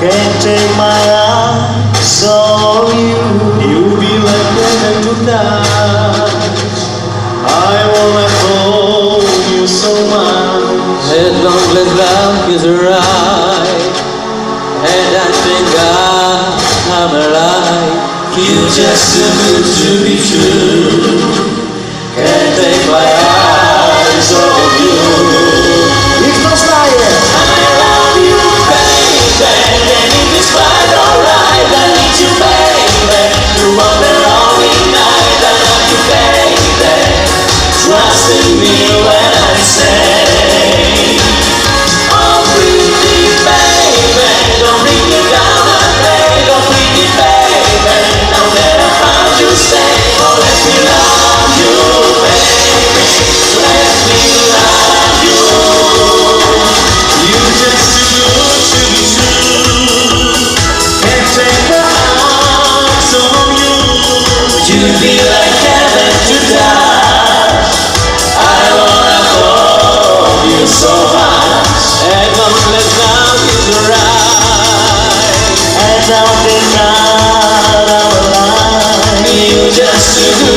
Can't take my eyes off you. You'll be like heaven tonight. I wanna hold you so much. As long as love is right And I think I, I'm alive You're just too good to be true. send me just